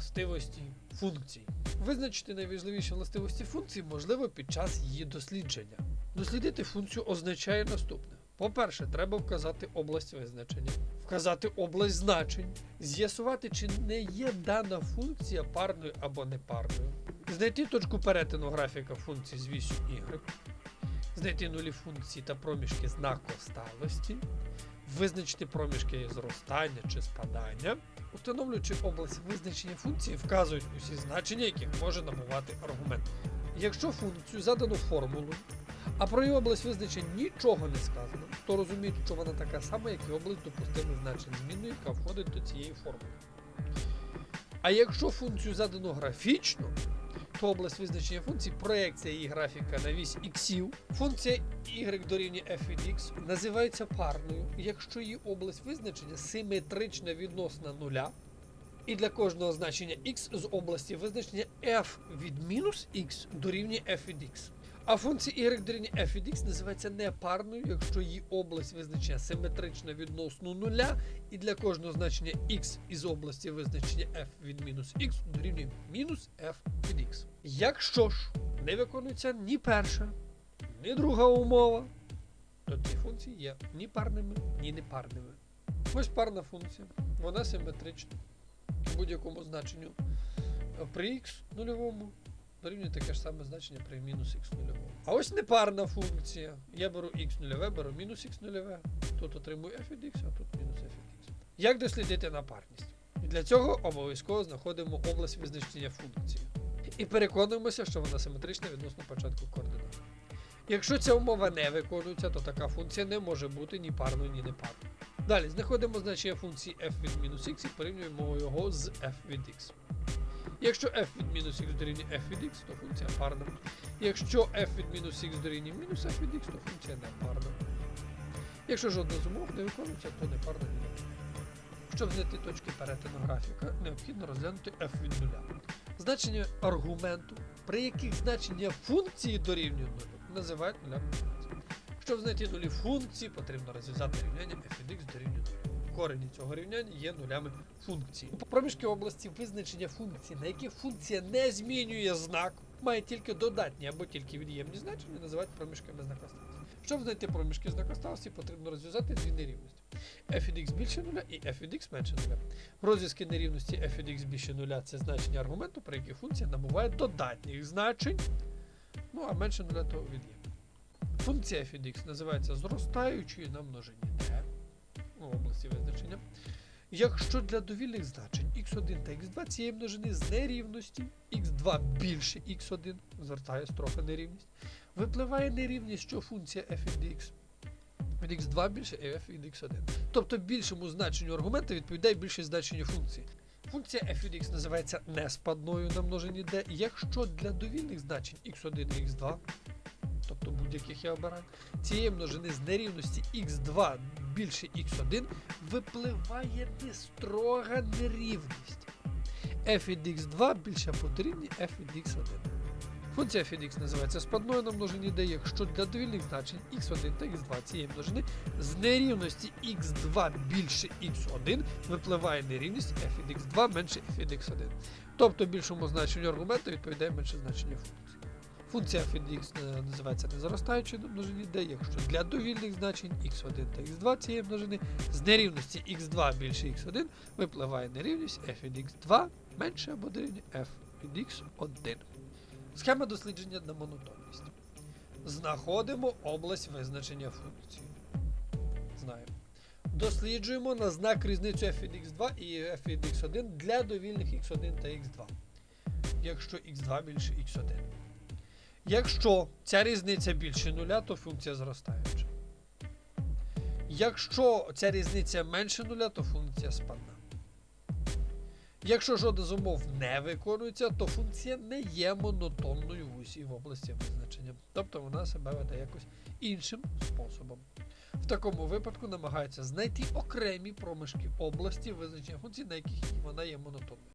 властивості функцій. Визначити найважливіші властивості функції можливо під час її дослідження. Дослідити функцію означає наступне. По-перше, треба вказати область визначення, вказати область значень, з'ясувати, чи не є дана функція парною або непарною, знайти точку перетину графіка функції з вісю y, знайти нулі функції та проміжки знакосталості, визначити проміжки зростання чи спадання, установлюючи область визначення функції, вказують усі значення, яких може набувати аргумент. Якщо функцію задано формулою, а про її область визначення нічого не сказано, то розуміють, що вона така сама, як і область допустимих значень змінної, яка входить до цієї формули. А якщо функцію задано графічно, область визначення функції проекція її графіка на вісь іксів. Функція y дорівнює f від x називається парною, якщо її область визначення симетрична відносна нуля. І для кожного значення x з області визначення f від мінус x дорівнює f від x. А функція y дорівнює f від x називається непарною, якщо її область визначення симетрична відносно нуля, і для кожного значення x із області визначення f від мінус x дорівнює мінус f від x. Якщо ж не виконується ні перша, ні друга умова, то ці функції є ні парними, ні непарними. Ось парна функція, вона симетрична будь-якому значенню при x нульовому дорівнює таке ж саме значення при мінус х нульовому. А ось непарна функція. Я беру x нульове, беру мінус х нульове. Тут отримую f від x, а тут мінус f від x. Як дослідити напарність? І для цього обов'язково знаходимо область визначення функції. І переконуємося, що вона симетрична відносно початку координат. Якщо ця умова не виконується, то така функція не може бути ні парною, ні непарною. Далі знаходимо значення функції f від мінус x і порівнюємо його з f від x. Якщо f від мінус x дорівнює f від x, то функція парна. Якщо f від мінус x дорівнює мінус f від x, то функція не парна. Якщо жодна з умов не виконується, то не парна ні. Щоб знайти точки перетину графіка, необхідно розглянути f від нуля. Значення аргументу, при яких значення функції дорівнює нулю, називають нулями. Щоб знайти нулі функції, потрібно розв'язати рівняння f від x дорівнює нулю. Корені цього рівняння є нулями функції. Проміжки області визначення функції, на яких функція не змінює знак, має тільки додатні або тільки від'ємні значення, називають проміжками знакосталості. Щоб знайти проміжки знакосталості, потрібно розв'язати дві нерівності. f від x більше нуля і f від x менше нуля. Розв'язки нерівності f від x більше нуля це значення аргументу, при яких функція набуває додатніх значень, ну а менше нуля то від'ємні. Функція f від x називається зростаючою на множині d області визначення. Якщо для довільних значень x1 та x2 цієї множини з нерівності x2 більше x1, звертаюсь трохи нерівність, випливає нерівність, що функція f від x від x2 більше f від x1. Тобто більшому значенню аргумента відповідає більше значенню функції. Функція f від x називається неспадною на множині d, якщо для довільних значень x1 і x2 тобто будь-яких я обираю, цієї множини з нерівності x2 більше x1 випливає нестрога нерівність. f від x2 більше дорівнює f від x1. Функція f від x називається спадною на множині d, якщо для довільних значень x1 та x2 цієї множини з нерівності x2 більше x1 випливає нерівність f від x2 менше f від x1. Тобто більшому значенню аргументу відповідає менше значення функції. Функція від x е, називається незаростаючою на множині d, якщо для довільних значень x1 та x2 цієї множини з нерівності x2 більше x1 випливає нерівність f від x2 менше або дорівнює f від x1. Схема дослідження на монотонність. Знаходимо область визначення функції. Знаємо. Досліджуємо на знак різницю f від x2 і f від x1 для довільних x1 та x2. Якщо x2 більше x1. Якщо ця різниця більше нуля, то функція зростаюча. Якщо ця різниця менше нуля, то функція спадна. Якщо жодна з умов не виконується, то функція не є монотонною в усій в області визначення. Тобто вона себе веде якось іншим способом. В такому випадку намагається знайти окремі проміжки області визначення функції, на яких вона є монотонною.